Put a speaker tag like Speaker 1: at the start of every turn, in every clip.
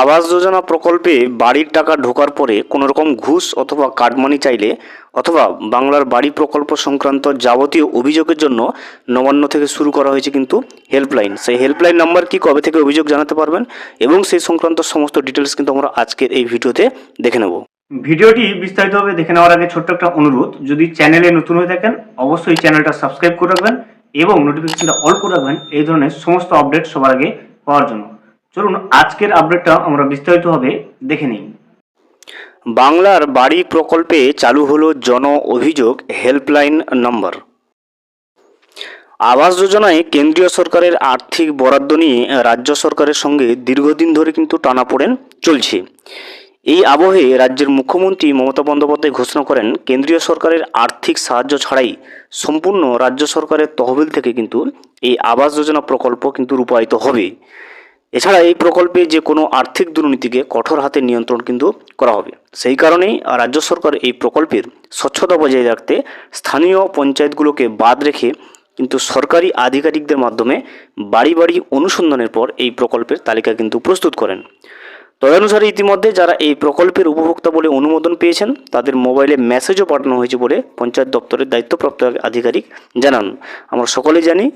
Speaker 1: আবাস যোজনা প্রকল্পে বাড়ির টাকা ঢোকার পরে কোনো রকম ঘুষ অথবা কাটমানি চাইলে অথবা বাংলার বাড়ি প্রকল্প সংক্রান্ত যাবতীয় অভিযোগের জন্য নবান্ন থেকে শুরু করা হয়েছে কিন্তু হেল্পলাইন সেই হেল্পলাইন নাম্বার কি কবে থেকে অভিযোগ জানাতে পারবেন এবং সেই সংক্রান্ত সমস্ত ডিটেলস কিন্তু আমরা আজকের এই ভিডিওতে দেখে নেব। ভিডিওটি বিস্তারিতভাবে দেখে নেওয়ার আগে ছোট্ট একটা অনুরোধ, যদি চ্যানেলে নতুন হয়ে থাকেন, অবশ্যই চ্যানেলটা সাবস্ক্রাইব করে রাখবেন এবং নোটিফিকেশনটা অল করে রাখবেন, এই ধরনের সমস্ত আপডেট সবার আগে পাওয়ার জন্য। চলুন, আজকের আপডেটটা আমরা বিস্তারিতভাবে দেখে নিই। বাংলার বাড়ি প্রকল্পে চালু হলো জন অভিযোগ হেল্পলাইন নম্বর। আবাস যোজনায় কেন্দ্রীয় সরকারের আর্থিক বরাদ্দ নিয়ে রাজ্য সরকারের সঙ্গে দীর্ঘদিন ধরে কিন্তু টানাপোড়েন চলছে। এই আবহে রাজ্যের মুখ্যমন্ত্রী মমতা বন্দ্যোপাধ্যায় ঘোষণা করেন, কেন্দ্রীয় সরকারের আর্থিক সাহায্য ছাড়াই সম্পূর্ণ রাজ্য সরকারের তহবিল থেকে কিন্তু এই আবাস যোজনা প্রকল্প কিন্তু রূপায়িত হবে। এছাড়া এই প্রকল্পে যে কোনো আর্থিক দুর্নীতিকে কঠোর হাতে নিয়ন্ত্রণ কিন্তু করা হবে। সেই কারণেই রাজ্য সরকার এই প্রকল্পের স্বচ্ছতা বজায় রাখতে স্থানীয় পঞ্চায়েতগুলোকে বাদ রেখে কিন্তু সরকারি আধিকারিকদের মাধ্যমে বাড়ি বাড়ি অনুসন্ধানের পর এই প্রকল্পের তালিকা কিন্তু প্রস্তুত করেন। তদনুসারে ইতিমধ্যে যারা এই প্রকল্পের উপভোক্তা বলে অনুমোদন পেয়েছেন, তাদের মোবাইলে মেসেজও পাঠানো হয়েছে বলে পঞ্চায়েত দপ্তরের দায়িত্বপ্রাপ্ত আধিকারিক জানান। আমরা সকলে জানি,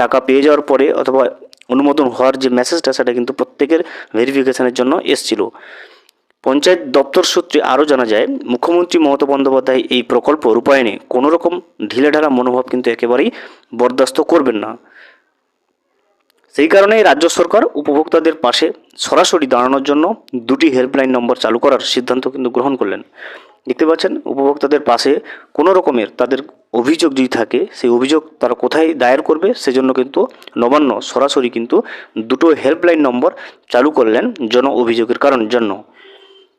Speaker 1: টাকা পেয়ে যাওয়ার পরে অথবা অনুমোদন হওয়ার যে মেসেজটা সেটা কিন্তু প্রত্যেকের ভেরিফিকেশনের জন্য এসছিল। পঞ্চায়েত দপ্তর সূত্রে আরও জানা যায়, মুখ্যমন্ত্রী মমতা বন্দ্যোপাধ্যায় এই প্রকল্প রূপায়ণে কোনো রকম ঢিলেঢালা মনোভাব কিন্তু একেবারেই বরদাস্ত করবেন না। সেই কারণেই রাজ্য সরকার উপভোক্তাদের পাশে সরাসরি দাঁড়ানোর জন্য দুটি হেল্পলাইন নম্বর চালু করার সিদ্ধান্ত কিন্তু গ্রহণ করলেন। দেখতে পাচ্ছেন, উপভোক্তাদের পাশে কোনো রকমের তাদের অভিযোগ যদি থাকে, সেই অভিযোগ তারা কোথায় দায়ের করবে? সেজন্য কিন্তু নবান্ন সরাসরি কিন্তু দুটো হেল্পলাইন নম্বর চালু করলেন জন অভিযোগের কারণ জন্য।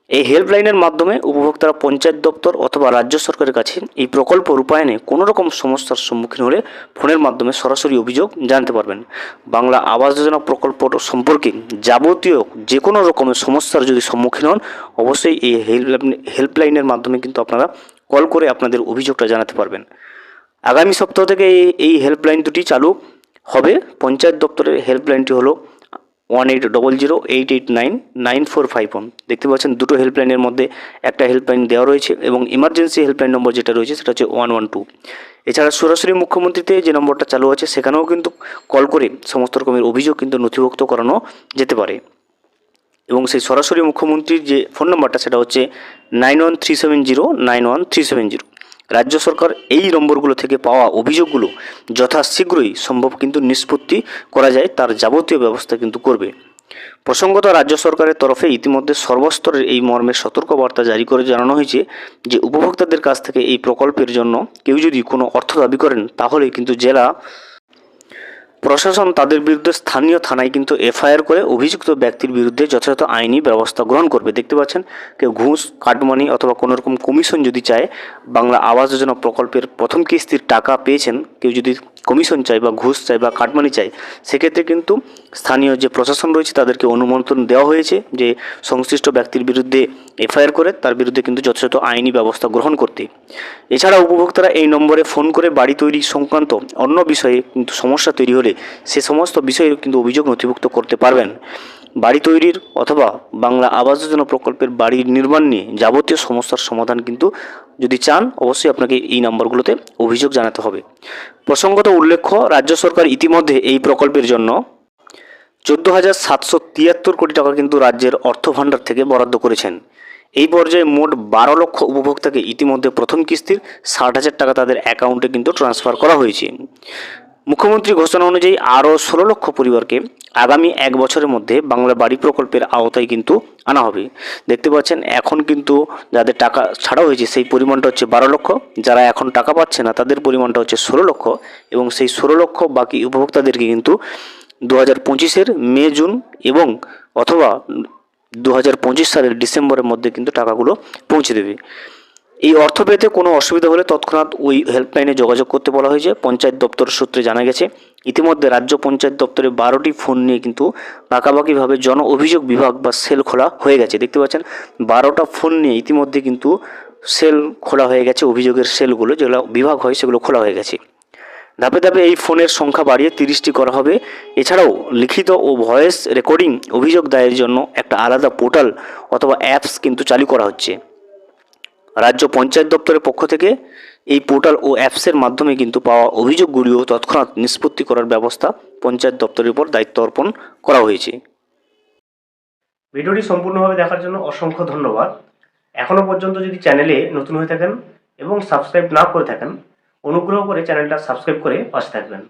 Speaker 1: এই হেল্পলাইনের মাধ্যমে উপভোক্তারা পঞ্চায়েত দপ্তর অথবা রাজ্য সরকারের কাছে এই প্রকল্প রূপায়ণে কোনো রকম সমস্যার সম্মুখীন হলে ফোনের মাধ্যমে সরাসরি অভিযোগ জানতে পারবেন। বাংলা আবাস যোজনা প্রকল্প সম্পর্কে যাবতীয় যে কোনো রকমের সমস্যার যদি সম্মুখীন হন, অবশ্যই এই হেল্পলাইন হেল্পলাইনের মাধ্যমে কিন্তু আপনারা কল করে আপনাদের অভিযোগটা জানাতে পারবেন। আগামী সপ্তাহ থেকে এই এই হেল্পলাইন দুটি চালু হবে। পঞ্চায়েত দপ্তরের হেল্পলাইনটি হলো one eight double zero eight eight nine nine four five one দেখতে পাচ্ছেন, দুটো হেল্পলাইনের মধ্যে একটা হেল্পলাইন দেওয়া রয়েছে এবং ইমার্জেন্সি হেল্পলাইন নম্বর যেটা রয়েছে সেটা হচ্ছে ওয়ান ওয়ান টু এছাড়া সরাসরি মুখ্যমন্ত্রীতে যে নম্বরটা চালু আছে, সেখানেও কিন্তু কল করে সমস্ত রকমের অভিযোগ কিন্তু নথিভুক্ত করানো যেতে পারে। এবং সেই সরাসরি মুখ্যমন্ত্রীর যে ফোন নম্বরটা, সেটা হচ্ছে nine one three seven zero nine one three seven zero রাজ্য সরকার এই নম্বরগুলো থেকে পাওয়া অভিযোগগুলো যথাশীঘ্রই সম্ভব কিন্তু নিষ্পত্তি করা যায়, তার যাবতীয় ব্যবস্থা কিন্তু করবে। প্রসঙ্গত রাজ্য সরকারের তরফে ইতিমধ্যে সর্বস্তরের এই মর্মে সতর্কবার্তা জারি করে জানানো হয়েছে যে, উপভোক্তাদের কাছ থেকে এই প্রকল্পের জন্য কেউ যদি কোনো অর্থ দাবি করেন তাহলে কিন্তু জেলা প্রশাসন তাদের বিরুদ্ধে স্থানীয় থানায় কিন্তু এফআইআর করে অভিযুক্ত ব্যক্তির বিরুদ্ধে যথাযথ আইনি ব্যবস্থা গ্রহণ করবে। দেখতে পাচ্ছেন, কেউ ঘুষ, কাটমানি অথবা কোনোরকম কমিশন যদি চায়, বাংলা আবাস যোজনা প্রকল্পের প্রথম কিস্তির টাকা পেয়েছেন, কেউ যদি কমিশন চাই বা ঘুষ চাই বা কাটমানি চাই, সেক্ষেত্রে কিন্তু স্থানীয় যে প্রশাসন রয়েছে তাদেরকে অনুমোদন দেওয়া হয়েছে যে সংশ্লিষ্ট ব্যক্তির বিরুদ্ধে এফআইআর করে, তার বিরুদ্ধে কিন্তু যথাযথ আইনি ব্যবস্থা গ্রহণ করতে। এছাড়া উপভোক্তারা এই নম্বরে ফোন করে বাড়ি তৈরি সংক্রান্ত অন্য বিষয়ে কিন্তু সমস্যা তৈরি হলে সে সমস্ত বিষয়ে কিন্তু অভিযোগ নথিভুক্ত করতে পারবেন। বাড়ি তৈরির অথবা বাংলা আবাস যোজনা প্রকল্পের বাড়ির নির্মাণ নিয়ে যাবতীয় সমস্যার সমাধান কিন্তু যদি চান, অবশ্যই আপনাকে এই নম্বরগুলোতে অভিযোগ জানাতে হবে। প্রসঙ্গত উল্লেখ্য, রাজ্য সরকার ইতিমধ্যে এই প্রকল্পের জন্য চোদ্দ হাজার সাতশো তিয়াত্তর কোটি টাকা কিন্তু রাজ্যের অর্থ ভাণ্ডার থেকে বরাদ্দ করেছেন। এই পর্যায়ে মোট বারো লক্ষ উপভোক্তাকে ইতিমধ্যে প্রথম কিস্তির ষাট হাজার টাকা তাদের অ্যাকাউন্টে কিন্তু ট্রান্সফার করা হয়েছে। মুখ্যমন্ত্রী ঘোষণা অনুযায়ী আরও ষোলো লক্ষ পরিবারকে আগামী এক বছরের মধ্যে বাংলা বাড়ি প্রকল্পের আওতায় কিন্তু আনা হবে। দেখতে পাচ্ছেন, এখন কিন্তু যাদের টাকা ছাড়া হয়েছে সেই পরিমাণটা হচ্ছে বারো লক্ষ। যারা এখন টাকা পাচ্ছে না, তাদের পরিমাণটা হচ্ছে ষোলো লক্ষ এবং সেই ষোলো লক্ষ বাকি উপভোক্তাদেরকে কিন্তু দু হাজার পঁচিশের মে, জুন এবং অথবা দু হাজার পঁচিশ সালের ডিসেম্বরের মধ্যে কিন্তু টাকাগুলো পৌঁছে দেবে। এই অর্থ পেতে কোনো অসুবিধা হলে তৎক্ষণাৎ ওই হেল্পলাইনে যোগাযোগ করতে বলা হয়েছে। পঞ্চায়েত দপ্তর সূত্রে জানা গেছে, ইতিমধ্যে রাজ্য পঞ্চায়েত দপ্তরে বারোটি ফোন নিয়ে কিন্তু পাকাপাকিভাবে জন অভিযোগ বিভাগ বা সেল খোলা হয়ে গেছে। দেখতে পাচ্ছেন, বারোটা ফোন নিয়ে ইতিমধ্যে কিন্তু সেল খোলা হয়ে গেছে, অভিযোগের সেলগুলো যেগুলো বিভাগ হয় সেগুলো খোলা হয়ে গেছে। ধাপে ধাপে এই ফোনের সংখ্যা বাড়িয়ে তিরিশটি করা হবে। এছাড়াও লিখিত ও ভয়েস রেকর্ডিং অভিযোগ দায়ের জন্য একটা আলাদা পোর্টাল অথবা অ্যাপস কিন্তু চালু করা হচ্ছে। রাজ্য পঞ্চায়েত দপ্তরের পক্ষ থেকে এই পোর্টাল ও অ্যাপসের মাধ্যমে কিন্তু পাওয়া অভিযোগগুলিও তৎক্ষণাৎ নিষ্পত্তি করার ব্যবস্থা পঞ্চায়েত দপ্তরের উপর দায়িত্ব অর্পণ করা হয়েছে। ভিডিওটি সম্পূর্ণভাবে দেখার জন্য অসংখ্য ধন্যবাদ। এখনও পর্যন্ত যদি চ্যানেলে নতুন হয়ে থাকেন এবং সাবস্ক্রাইব না করে থাকেন, অনুগ্রহ করে চ্যানেলটা সাবস্ক্রাইব করে পাশে থাকবেন।